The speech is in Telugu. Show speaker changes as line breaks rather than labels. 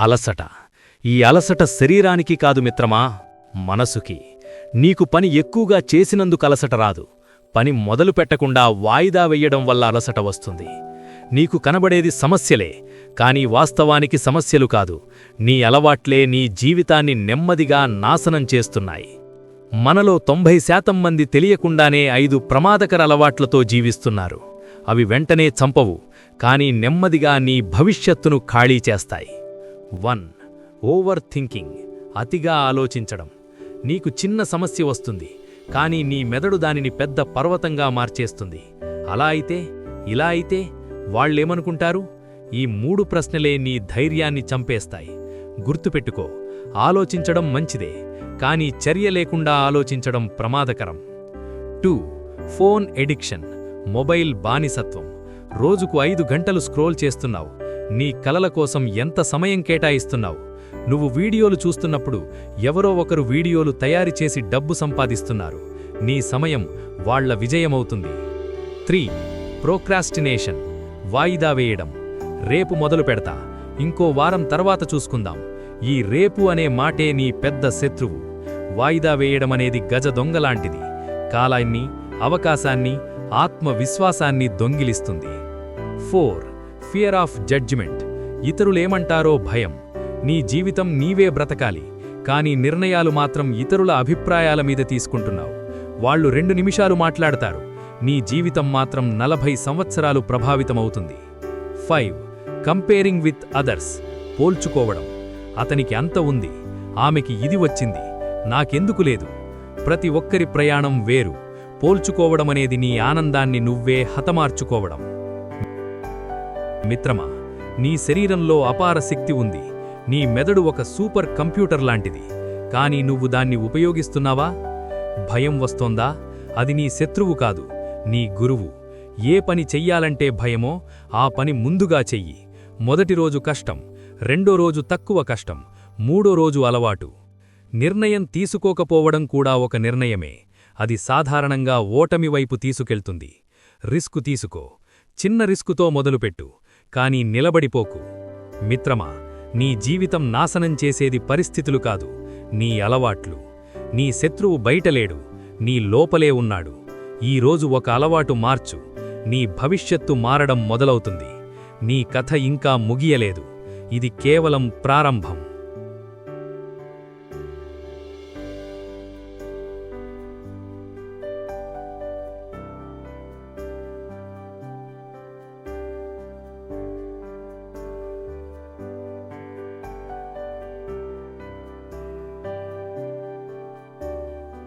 అలసట. ఈ అలసట శరీరానికి కాదు మిత్రమా మనసుకి. నీకు పని ఎక్కువగా చేసినందుకు అలసట రాదు. పని మొదలు పెట్టకుండా వాయిదా వెయ్యడం వల్ల అలసట వస్తుంది. నీకు కనబడేది సమస్యలే కానీ వాస్తవానికి సమస్యలు కాదు. నీ అలవాట్లే నీ జీవితాన్ని నెమ్మదిగా నాశనం చేస్తున్నాయి. మనలో తొంభై శాతం మంది తెలియకుండానే ఐదు ప్రమాదకర అలవాట్లతో జీవిస్తున్నారు. అవి వెంటనే చంపవు కానీ నెమ్మదిగా నీ భవిష్యత్తును ఖాళీ చేస్తాయి. వన్. ఓవర్ థింకింగ్ అతిగా ఆలోచించడం. నీకు చిన్న సమస్య వస్తుంది కానీ నీ మెదడు దానిని పెద్ద పర్వతంగా మార్చేస్తుంది. అలా అయితే ఇలా అయితే వాళ్ళేమనుకుంటారు? ఈ మూడు ప్రశ్నలే నీ ధైర్యాన్ని చంపేస్తాయి. గుర్తుపెట్టుకో ఆలోచించడం మంచిదే కానీ చర్య లేకుండా ఆలోచించడం ప్రమాదకరం. టూ. Phone addiction. మొబైల్ బానిసత్వం. రోజుకు ఐదు గంటలు స్క్రోల్ చేస్తున్నావు. నీ కలల కోసం ఎంత సమయం కేటాయిస్తున్నావు? నువ్వు వీడియోలు చూస్తున్నప్పుడు ఎవరో ఒకరు వీడియోలు తయారు చేసి డబ్బు సంపాదిస్తున్నారు. నీ సమయం వాళ్ళ విజయమవుతుంది. Three procrastination. వాయిదా వేయడం. రేపు మొదలు పెడతా. ఇంకో వారం తర్వాత చూసుకుందాం. ఈ రేపు అనే మాటే నీ పెద్ద శత్రువు. వాయిదా వేయడమనేది గజ దొంగలాంటిది కాలాన్ని అవకాశాన్ని ఆత్మవిశ్వాసాన్ని దొంగిలిస్తుంది. ఫోర్ ఫియర్ ఆఫ్ జడ్జిమెంట్ ఇతరులేమంటారో భయం. నీ జీవితం నీవే బ్రతకాలి. కానీ నిర్ణయాలు మాత్రం ఇతరుల అభిప్రాయాల మీద తీసుకుంటున్నావు. వాళ్ళు రెండు నిమిషాలు మాట్లాడతారు. నీ జీవితం మాత్రం నలభై సంవత్సరాలు ప్రభావితమవుతుంది. ఫైవ్ కంపేరింగ్ విత్ అదర్స్ పోల్చుకోవడం. అతనికి అంత ఉంది. ఆమెకి ఇది వచ్చింది. నాకెందుకు లేదు. ప్రతి ఒక్కరి ప్రయాణం వేరు. పోల్చుకోవడమనేది నీ ఆనందాన్ని నువ్వే హతమార్చుకోవడం. మిత్రమా నీ శరీరంలో అపార శక్తి ఉంది. నీ మెదడు ఒక సూపర్ కంప్యూటర్ లాంటిది. కానీ నువ్వు దాన్ని ఉపయోగిస్తున్నావా? భయం వస్తోందా? అది నీ శత్రువు కాదు నీ గురువు. ఏ పని చెయ్యాలంటే భయమో ఆ పని ముందుగా చెయ్యి. మొదటి రోజు కష్టం రెండో రోజు తక్కువ కష్టం మూడో రోజు అలవాటు. నిర్ణయం తీసుకోకపోవడం కూడా ఒక నిర్ణయమే. అది సాధారణంగా ఓటమి వైపు తీసుకెళ్తుంది. రిస్కు తీసుకో. చిన్న రిస్కుతో మొదలుపెట్టు. కానీ నిలబడిపోకు. మిత్రమా నీ జీవితం నాశనం చేసేది పరిస్థితులు కాదు. నీ అలవాట్లు నీ శత్రువు బయటలేడు నీ లోపలే ఉన్నాడు. ఈరోజు ఒక అలవాటు మార్చు. నీ భవిష్యత్తు మారడం మొదలవుతుంది. నీ కథ ఇంకా ముగియలేదు. ఇది కేవలం ప్రారంభం.